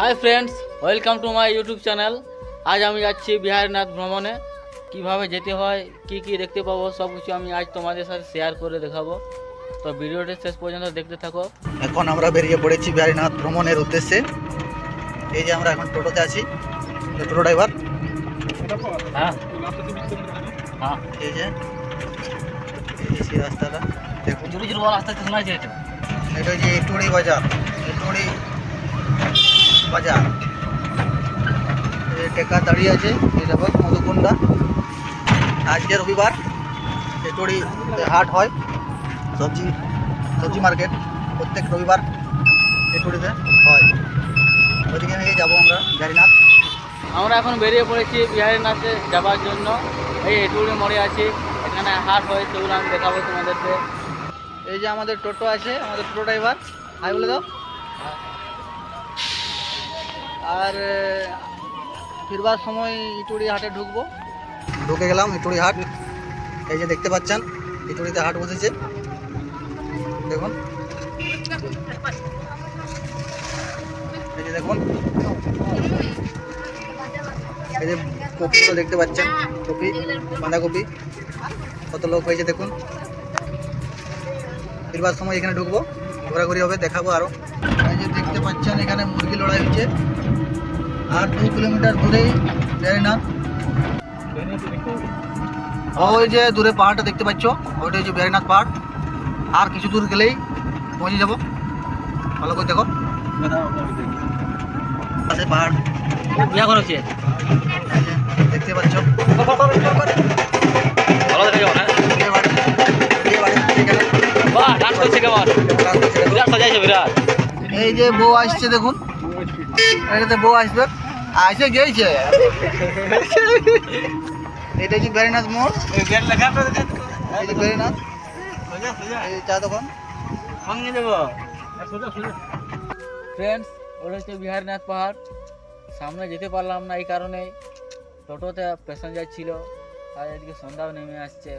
Hi friends welcome to my YouTube channel আজ আমি যাচ্ছি বিহারনাথ ভ্রমণে। কীভাবে যেতে হয় কি কি দেখতে পাবো সব কিছু আমি আজ তোমাদের সাথে শেয়ার করে দেখাবো। তো ভিডিওটি শেষ পর্যন্ত দেখতে থাকো। এখন আমরা বেরিয়ে পড়েছি বিহারীনাথ ভ্রমণের উদ্দেশ্যে। এই যে আমরা এখন টোটোতে আছি। টোটো ড্রাইভার হ্যাঁ। হ্যাঁ। এই যে। সেই রাস্তাটা। দেখুন। জুড়ি জুড়ি আস্তে আস্তে শোনা যাচ্ছে। এটা হচ্ছে ইটুড়ি বাজার। ইটুড়ি বাজার। টেকা দাঁড়িয়ে আছে দেখো মধুকুন্ডা আজকে রবিবার ইটুড়ি হাট হয়, সবজি সবজি মার্কেট, প্রত্যেক রবিবার ইটুড়িতে হয়। ওইদিকে নিয়ে যাব আমরা, জারিনাথ। আমরা এখন বেরিয়ে পড়েছি বিহারীনাথে যাবার জন্য। এই এটুরি মোড়ে আছি, এখানে হাট হয়, সেগুলো আমি দেখাবো তোমাদেরকে। এই যে আমাদের টোটো আছে, আমাদের টোটো ড্রাইভার হাই বলে দাও। আর ফিরবার সময় ইটুড়ি হাটে ঢুকবো। ঢুকে গেলাম ইটুড়ি হাট। এই যে দেখতে পাচ্ছেন, ইটুড়িতে হাট বসেছে। দেখুন। এই যে দেখুন। এই যে কপিগুলো দেখতে পাচ্ছেন, কপি, বাঁধাকপি। কত লোক হয়েছে দেখুন। ফিরবার সময় এখানে ঢুকবো। ঘোরাঘুরি হবে, দেখাবো আরও। এই যে দেখতে পাচ্ছেন এখানে মুরগি লড়াই হচ্ছে। আর দু কিলোমিটার দূরেই বেরিনাথ ওই যে দূরে পাহাড়টা দেখতে পাচ্ছ ওইটা হচ্ছে বেরিনাথ পাহাড়। আর কিছু দূর গেলেই পৌঁছে যাব। ভালো করে দেখো। আছে পাহাড়। বিয়া এই দেখতে পাচ্ছ। ভালো দেখা যাবে বাহ ডান্স করছে কেমন। বিরাট সাজাইছে বিরাট। এই যে বউ আসছে দেখুন। এটাতে বউ আসবে। আসে গিয়েছে এটা হচ্ছে বেরিনাথ মোড়। এই যে বেরিনাথ এই চা দোকান। ফ্রেন্ডস ওটা হচ্ছে বিহারনাথ পাহাড়। সামনে যেতে পারলাম না এই কারণে। টোটোতে প্যাসেঞ্জার ছিল। আর এদিকে সন্ধ্যাও নেমে আসছে।